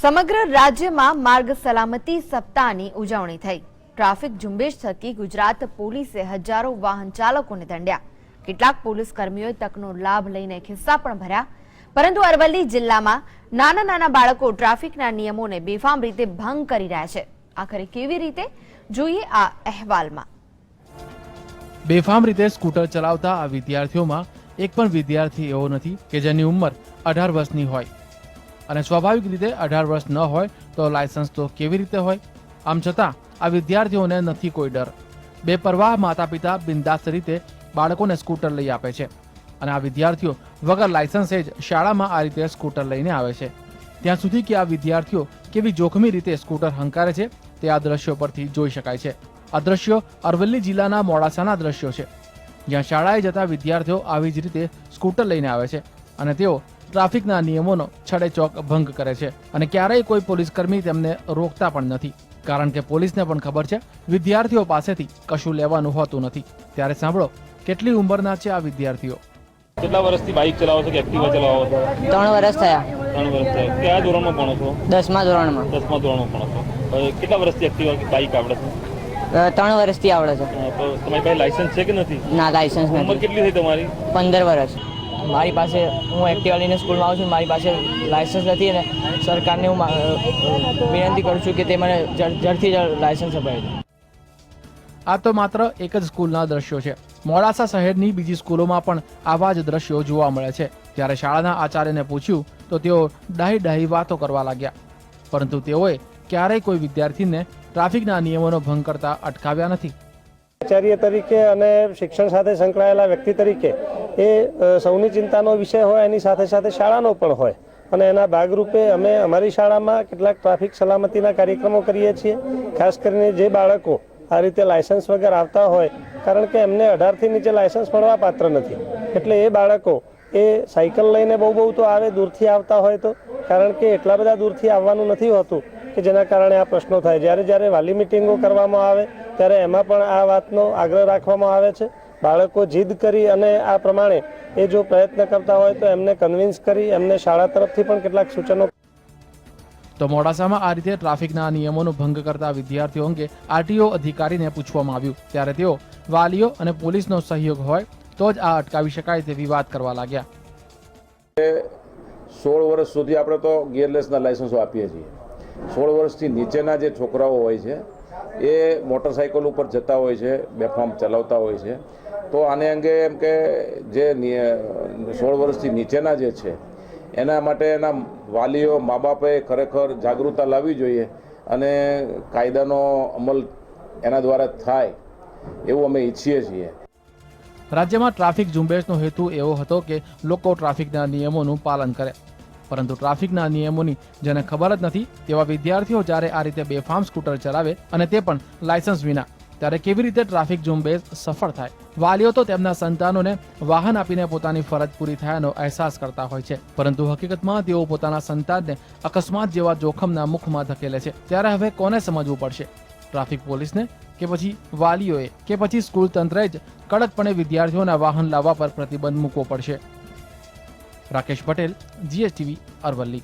સમગ્ર રાજ્યમાં માર્ગ સલામતી સપ્તાહની ઉજવણી થઈ. ટ્રાફિક ઝુંબેશ થકી ગુજરાત પોલીસે હજારો વાહન ચાલકોને દંડ્યા. કેટલાક પોલીસ કર્મીઓએ તકનો લાભ લઈને ખિસ્સા પણ ભર્યા. પરંતુ અરવલ્લી જિલ્લામાં નાના નાના બાળકો ટ્રાફિકના નિયમોને બેફામ રીતે ભંગ કરી રહ્યા છે. આખરે કેવી રીતે? જોઈએ આ અહેવાલમાં. બેફામ રીતે સ્કૂટર ચલાવતા આ વિદ્યાર્થીઓમાં એક પણ વિદ્યાર્થી એવો નથી કે જેની ઉંમર અઢાર વર્ષની હોય. અને સ્વાભાવિક રીતે અઢાર વર્ષ ન હોય તો લાયસન્સ તો કેવી રીતે હોય? આમ છતાં, આ વિદ્યાર્થીઓને નથી કોઈ ડર. બેપરવાહ માતા પિતા બિંદાસ્ત રીતે બાળકોને સ્કૂટર લઈ આપે છે અને આ વિદ્યાર્થીઓ વગર લાયસન્સે જ શાળામાં આ રીતે સ્કૂટર લઈને આવે છે. ત્યાં સુધી કે આ વિદ્યાર્થીઓ કેવી જોખમી રીતે સ્કૂટર હંકારે છે તે આ દ્રશ્યો પરથી જોઈ શકાય છે. આ દ્રશ્યો અરવલ્લી જિલ્લાના મોડાસાના દ્રશ્યો છે. જ્યાં શાળાએ જતા વિદ્યાર્થીઓ આવી જ રીતે સ્કૂટર લઈને આવે છે અને તેઓ ટ્રાફિકના નિયમોનો છડેચોક ભંગ કરે છે અને ક્યારેય કોઈ પોલીસકર્મી તેમને રોકતા પણ નથી. કારણ કે પોલીસને પણ ખબર છે વિદ્યાર્થીઓ પાસેથી કશું લેવાનું હોતું નથી. ત્યારે સાંભળો કેટલી ઉંમરના છે આ વિદ્યાર્થીઓ? કેટલા વર્ષથી બાઇક ચલાવો છો કે એક્ટિવા ચલાવો છો? ત્રણ વર્ષ થયા. ત્રણ વર્ષ થયા. કયા ધોરણમાં ભણો છો? દસમા ધોરણમાં. દસમા ધોરણમાં ભણો છો. કેટલા વર્ષથી એક્ટિવા બાઇક આવડે છે? ત્રણ વર્ષથી આવડે છે. તમારી પાસે લાયસન્સ છે કે નથી? ના લાયસન્સ ઉંમર કેટલી થઈ તમારી? પંદર વર્ષ. મારી પાસે હું એક્ટિવા લઈને સ્કૂલમાં આવું છું મારી પાસે લાયસન્સ નથી અને સરકારને હું વિનંતી કરું છું કે તે મને ઝડથી જડ લાયસન્સ અપાવી દે. આ તો માત્ર એક જ સ્કૂલના દ્રશ્યો છે. મોડાસા શહેરની બીજી સ્કૂલોમાં પણ આવા જ દ્રશ્યો જોવા મળે છે. જ્યારે શાળાના આચાર્યને પૂછ્યું તો તેઓ ડાહી ડાહી વાતો કરવા લાગ્યા. પરંતુ તેઓએ ક્યારેય કોઈ વિદ્યાર્થીને ટ્રાફિકના નિયમોનો ભંગ કરતા અટકાવ્યા નથી. આચાર્ય તરીકે અને શિક્ષણ સાથે સંકળાયેલા વ્યક્તિ તરીકે એ સૌની ચિંતાનો વિષય હોય, એની સાથે સાથે શાળાનો પણ હોય. અને એના ભાગરૂપે અમે અમારી શાળામાં કેટલાક ટ્રાફિક સલામતીના કાર્યક્રમો કરીએ છીએ. ખાસ કરીને જે બાળકો આ રીતે લાયસન્સ વગર આવતા હોય, કારણ કે એમને અઢારથી નીચે લાયસન્સ મળવા પાત્ર નથી. એટલે એ બાળકો એ સાયકલ લઈને બહુ બહુ તો આવે, દૂરથી આવતા હોય તો, કારણ કે એટલા બધા દૂરથી આવવાનું નથી હોતું કે જેના કારણે આ પ્રશ્નો થાય. જ્યારે જ્યારે વાલી મિટિંગો કરવામાં આવે, ત્યારે એમાં પણ આ વાતનો આગ્રહ રાખવામાં આવે છે. બાળકો જીદ કરી અને આ પ્રમાણે એ જો પ્રયત્ન કરતા હોય તો એમને કન્વિન્સ કરી એમને શાળા તરફથી પણ કેટલાક સૂચનો તો મોડાસામાં આ રીતે ટ્રાફિકના નિયમોનો ભંગ કરતા વિદ્યાર્થીઓ અંગે આરટીઓ અધિકારીને પૂછવામાં આવ્યું. ત્યારે તેઓ વાલીઓ અને પોલીસનો સહયોગ હોય તો જ આ અટકાવી શકાય તેવી વાત કરવા લાગ્યા. સોળ વર્ષ સુધી આપણે તો ગિયરલેસના લાયસન્સો આપીએ છીએ. સોળ વર્ષથી નીચેના જે છોકરાઓ હોય છે એ મોટરસાઇકલ ઉપર જતા હોય છે બેફામ ચલાવતા હોય છે. તો આને અંગે એમ કે જે સોળ વર્ષથી નીચેના જે છે, એના માટે એના વાલીઓ મા બાપે ખરેખર જાગૃતતા લાવવી જોઈએ અને કાયદાનો અમલ એના દ્વારા થાય એવું અમે ઈચ્છીએ છીએ. રાજ્યમાં ટ્રાફિક ઝુંબેશનો હેતુ એવો હતો કે લોકો ટ્રાફિકના નિયમોનું પાલન કરે. પરંતુ ટ્રાફિકના નિયમોની જેને ખબર જ નથી તેવા વિદ્યાર્થીઓ જ્યારે આ રીતે બેફામ સ્કૂટર ચલાવે અને તે પણ લાયસન્સ વિના ત્યારે કેવી રીતે ટ્રાફિક ઝુંબેશ સફળ થાય? વાલીઓ તો તેમના સંતાનોને વાહન આપીને પોતાની ફરજ પૂરી થયાનો અહેસાસ કરતા હોય છે. પરંતુ હકીકતમાં તેઓ પોતાના સંતાનને અકસ્માત જેવા જોખમના મુખમાં ધકેલે છે. ત્યારે હવે કોને સમજવું પડશે? ટ્રાફિક પોલીસને કે પછી વાલીઓએ? કે પછી સ્કૂલ તંત્રએ જ કડકપણે વિદ્યાર્થીઓના વાહન લાવવા પર પ્રતિબંધ મૂકવો પડશે? રાકેશ પટેલ જીએસટીવી અરવલ્લી.